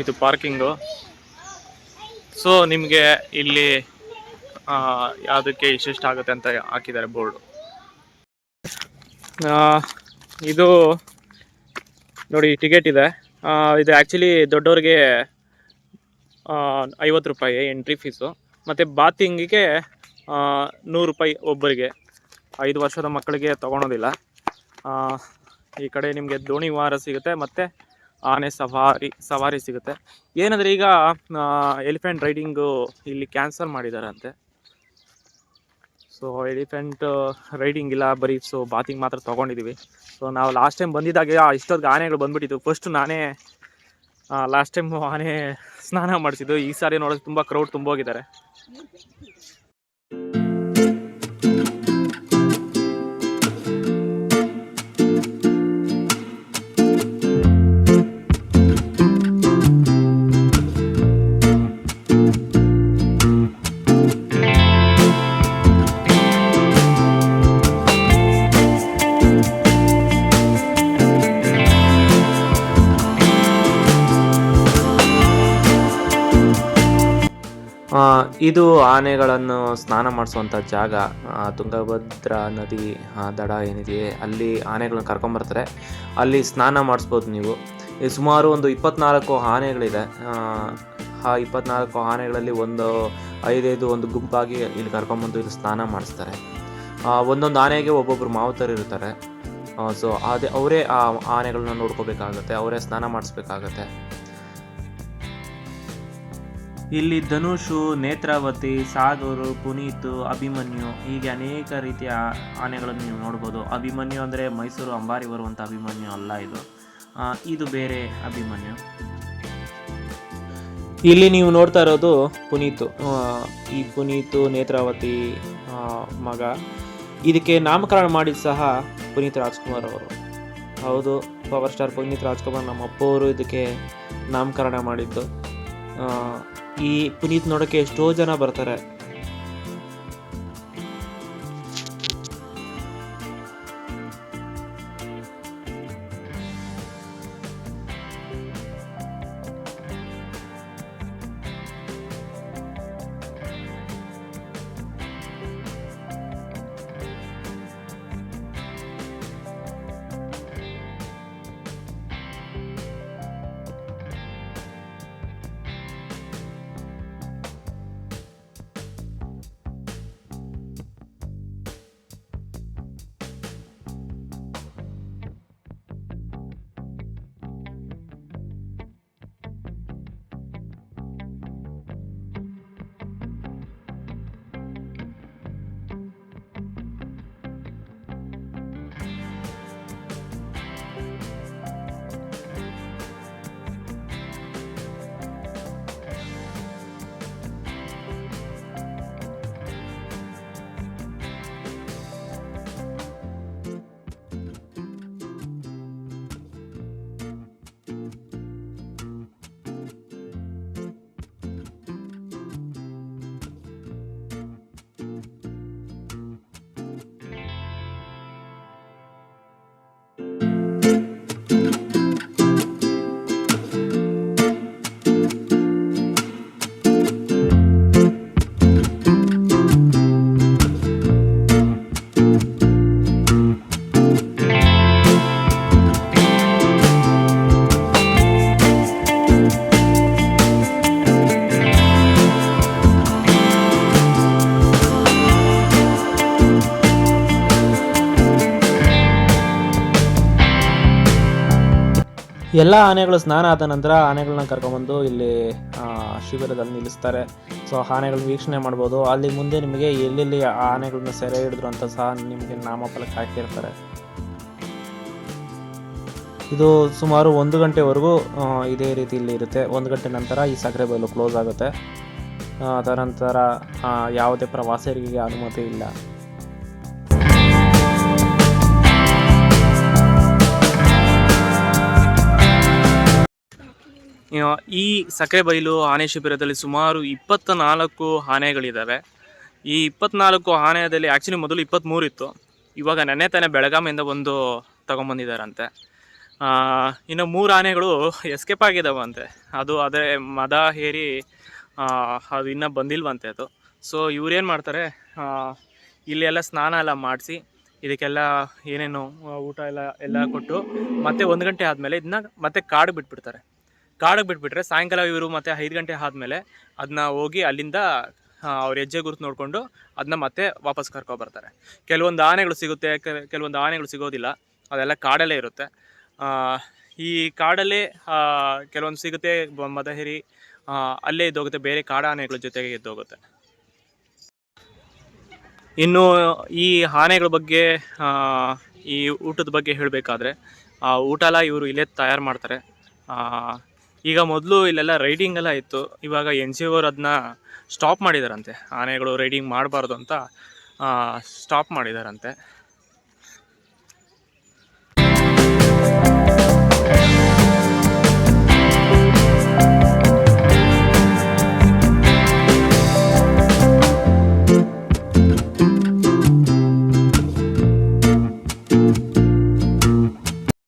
ಇದು parking so ನಿಮಗೆ ಇಲ್ಲಿ ಯಾವುದಕ್ಕೆ ಇಷ್ಟಿಷ್ಟ ಆಗುತ್ತೆ ಅಂತ ಹಾಕಿದ್ದಾರೆ ಬೋರ್ಡು. ಇದು ನೋಡಿ ಟಿಕೆಟ್ ಇದೆ. ಇದು ಆ್ಯಕ್ಚುಲಿ ದೊಡ್ಡವ್ರಿಗೆ ಐವತ್ತು ರೂಪಾಯಿ ಎಂಟ್ರಿ ಫೀಸು ಮತ್ತು ಬಾತಿಂಗಿಗೆ ನೂರು ರೂಪಾಯಿ ಒಬ್ಬರಿಗೆ. ಐದು ವರ್ಷದ ಮಕ್ಕಳಿಗೆ ತೊಗೊಳೋದಿಲ್ಲ. ಈ ಕಡೆ ನಿಮಗೆ ದೋಣಿ ವಾರ ಸಿಗುತ್ತೆ, ಮತ್ತು ಆನೆ ಸವಾರಿ ಸವಾರಿ ಸಿಗುತ್ತೆ. ಏನಂದರೆ ಈಗ ಎಲಿಫೆಂಟ್ ರೈಡಿಂಗು ಇಲ್ಲಿ ಕ್ಯಾನ್ಸಲ್ ಮಾಡಿದಾರಂತೆ. ಸೊ ಎಲಿಫೆಂಟ್ ರೈಡಿಂಗ್ ಇಲ್ಲ, ಬರೀ ಸೊ ಬಾತಿಂಗ್ ಮಾತ್ರ ತೊಗೊಂಡಿದ್ದೀವಿ ಸೊ ನಾವು ಲಾಸ್ಟ್ ಟೈಮ್ ಬಂದಿದ್ದಾಗ ಇಷ್ಟೊತ್ತಿಗೆ ಆನೆಗಳು ಬಂದುಬಿಟ್ಟಿದ್ದು ಫಸ್ಟ್ ನಾನೇ ಲಾಸ್ಟ್ ಟೈಮ್ ಆನೆ ಸ್ನಾನ ಮಾಡಿಸಿದ್ದು ಈ ಸಾರಿ ನೋಡೋಕೆ ತುಂಬ ಕ್ರೌಡ್ ತುಂಬ ಇದು ಆನೆಗಳನ್ನು ಸ್ನಾನ ಮಾಡಿಸುವಂಥ ಜಾಗ ತುಂಗಭದ್ರಾ ನದಿ ದಡ ಏನಿದೆ ಅಲ್ಲಿ ಆನೆಗಳನ್ನ ಕರ್ಕೊಂಬರ್ತಾರೆ ಅಲ್ಲಿ ಸ್ನಾನ ಮಾಡಿಸ್ಬೋದು ನೀವು. ಸುಮಾರು ಒಂದು ಇಪ್ಪತ್ನಾಲ್ಕು ಆನೆಗಳಿದೆ. ಆ, ಆ ಇಪ್ಪತ್ನಾಲ್ಕು ಆನೆಗಳಲ್ಲಿ ಒಂದು ಐದೈದು ಒಂದು ಗುಂಪಾಗಿ ಇಲ್ಲಿ ಕರ್ಕೊಂಬಂದು ಇಲ್ಲಿ ಸ್ನಾನ ಮಾಡಿಸ್ತಾರೆ. ಒಂದೊಂದು ಆನೆಗೆ ಒಬ್ಬೊಬ್ಬರು ಮಾವುತರು ಇರ್ತಾರೆ. ಸೊ ಅದೇ ಅವರೇ ಆ ಆನೆಗಳನ್ನ ನೋಡ್ಕೋಬೇಕಾಗತ್ತೆ ಅವರೇ ಸ್ನಾನ ಮಾಡಿಸ್ಬೇಕಾಗತ್ತೆ. ಇಲ್ಲಿ ಧನುಷು, ನೇತ್ರಾವತಿ ಸಾಗರು ಪುನೀತ್, ಅಭಿಮನ್ಯು ಹೀಗೆ ಅನೇಕ ರೀತಿಯ ಆನೆಗಳನ್ನು ನೀವು ನೋಡ್ಬೋದು. ಅಭಿಮನ್ಯು ಅಂದರೆ ಮೈಸೂರು ಅಂಬಾರಿ ಬರುವಂಥ ಅಭಿಮನ್ಯು ಅಲ್ಲ ಇದು. ಇದು ಬೇರೆ ಅಭಿಮನ್ಯು. ಇಲ್ಲಿ ನೀವು ನೋಡ್ತಾ ಇರೋದು ಪುನೀತು. ಈ ಪುನೀತು, ನೇತ್ರಾವತಿ ಮಗ. ಇದಕ್ಕೆ ನಾಮಕರಣ ಮಾಡಿದ ಸಹ ಪುನೀತ್ ರಾಜ್ಕುಮಾರ್ ಅವರು. ಹೌದು, ಪವರ್ ಸ್ಟಾರ್ ಪುನೀತ್ ರಾಜ್ಕುಮಾರ್ ನಮ್ಮ ಅಪ್ಪವರು ಇದಕ್ಕೆ ನಾಮಕರಣ ಮಾಡಿದ್ದು. ಈ ಪುನೀತ್ ನೋಡೋಕ್ಕೆ ಎಷ್ಟೋ ಜನ ಬರ್ತಾರೆ. ಎಲ್ಲ ಆನೆಗಳು ಸ್ನಾನ ಆದ ನಂತರ ಆನೆಗಳನ್ನ ಕರ್ಕೊಂಬಂದು ಇಲ್ಲಿ ಶಿಬಿರದಲ್ಲಿ ನಿಲ್ಲಿಸ್ತಾರೆ. ಸೊ ಆನೆಗಳನ್ನ ವೀಕ್ಷಣೆ ಮಾಡ್ಬೋದು. ಅಲ್ಲಿ ಮುಂದೆ ನಿಮಗೆ ಎಲ್ಲೆಲ್ಲಿ ಆನೆಗಳನ್ನ ಸೆರೆ ಹಿಡಿದ್ರು ಅಂತ ಸಹ ನಿಮಗೆ ನಾಮಫಲಕ ಹಾಕಿರ್ತಾರೆ. ಇದು ಸುಮಾರು ಒಂದು ಗಂಟೆವರೆಗೂ ಇದೇ ರೀತಿ ಇಲ್ಲಿ ಇರುತ್ತೆ. ಒಂದು ಗಂಟೆ ನಂತರ ಈ ಸಕ್ಕರೆ ಬಯಲು ಕ್ಲೋಸ್ ಆಗುತ್ತೆ. ಅದರ ನಂತರ ಯಾವುದೇ ಪ್ರವಾಸಿಗರಿಗೆ ಅನುಮತಿ ಇಲ್ಲ. ಈ ಸಕ್ರೆಬೈಲು ಆನೆ ಶಿಬಿರದಲ್ಲಿ ಸುಮಾರು ಇಪ್ಪತ್ತ ನಾಲ್ಕು ಆನೆಗಳಿದ್ದಾವೆ. ಈ ಇಪ್ಪತ್ನಾಲ್ಕು ಆನೆಯಲ್ಲಿ ಆ್ಯಕ್ಚುಲಿ ಮೊದಲು ಇಪ್ಪತ್ತ್ಮೂರು ಇತ್ತು. ಇವಾಗ ನೆನ್ನೆ ತಾನೇ ಬೆಳಗಾಮಿಂದ ಒಂದು ತಗೊಂಬಂದಿದ್ದಾರಂತೆ. ಇನ್ನು ಮೂರು ಆನೆಗಳು ಎಸ್ಕೇಪ್ ಆಗಿದ್ದಾವಂತೆ ಅದು ಅದೇ ಮದ ಹೇರಿ ಅದು ಇನ್ನೂ ಬಂದಿಲ್ವಂತೆ ಅದು. ಸೊ ಇವ್ರೇನು ಮಾಡ್ತಾರೆ ಇಲ್ಲಿ ಇಲ್ಲೆಲ್ಲ ಸ್ನಾನ ಎಲ್ಲ ಮಾಡಿಸಿ, ಇದಕ್ಕೆಲ್ಲ ಏನೇನು ಊಟ ಎಲ್ಲ ಎಲ್ಲ ಕೊಟ್ಟು ಮತ್ತೆ ಒಂದು ಗಂಟೆ ಆದಮೇಲೆ ಇದನ್ನ ಮತ್ತೆ ಕಾಡು ಬಿಟ್ಬಿಡ್ತಾರೆ. ಕಾಡಿಗೆ ಬಿಟ್ಬಿಟ್ರೆ ಸಾಯಂಕಾಲ ಇವರು ಮತ್ತೆ ಐದು ಗಂಟೆ ಆದಮೇಲೆ ಅದನ್ನ ಹೋಗಿ ಅಲ್ಲಿಂದ ಅವ್ರ ಹೆಜ್ಜೆ ಗುರುತು ನೋಡಿಕೊಂಡು ಅದನ್ನ ಮತ್ತೆ ವಾಪಸ್ ಕರ್ಕೊಬರ್ತಾರೆ ಕೆಲವೊಂದು ಆನೆಗಳು ಸಿಗುತ್ತೆ ಕೆಲವೊಂದು ಆನೆಗಳು ಸಿಗೋದಿಲ್ಲ, ಅದೆಲ್ಲ ಕಾಡಲ್ಲೇ ಇರುತ್ತೆ. ಈ ಕಾಡಲ್ಲೇ ಕೆಲವೊಂದು ಸಿಗುತ್ತೆ ಮದಹೇರಿ ಅಲ್ಲೇ ಇದ್ದೋಗುತ್ತೆ, ಬೇರೆ ಕಾಡಾನೆಗಳ ಜೊತೆಗೆ ಇದ್ದೋಗುತ್ತೆ. ಇನ್ನು ಈ ಆನೆಗಳ ಬಗ್ಗೆ ಈ ಊಟದ ಬಗ್ಗೆ ಹೇಳಬೇಕಾದ್ರೆ ಊಟ ಎಲ್ಲ ಇವರು ಇಲ್ಲೇ ತಯಾರು ಮಾಡ್ತಾರೆ. ಈಗ ಮೊದಲು ಇಲ್ಲೆಲ್ಲ ರೈಡಿಂಗ್ ಎಲ್ಲ ಇತ್ತು. ಇವಾಗ ಎನ್ ಜಿ ಓರ್ ಅದನ್ನ ಸ್ಟಾಪ್ ಮಾಡಿದಾರಂತೆ. ಆನೆಗಳು ರೈಡಿಂಗ್ ಮಾಡಬಾರ್ದು ಅಂತ ಸ್ಟಾಪ್ ಮಾಡಿದಾರಂತೆ.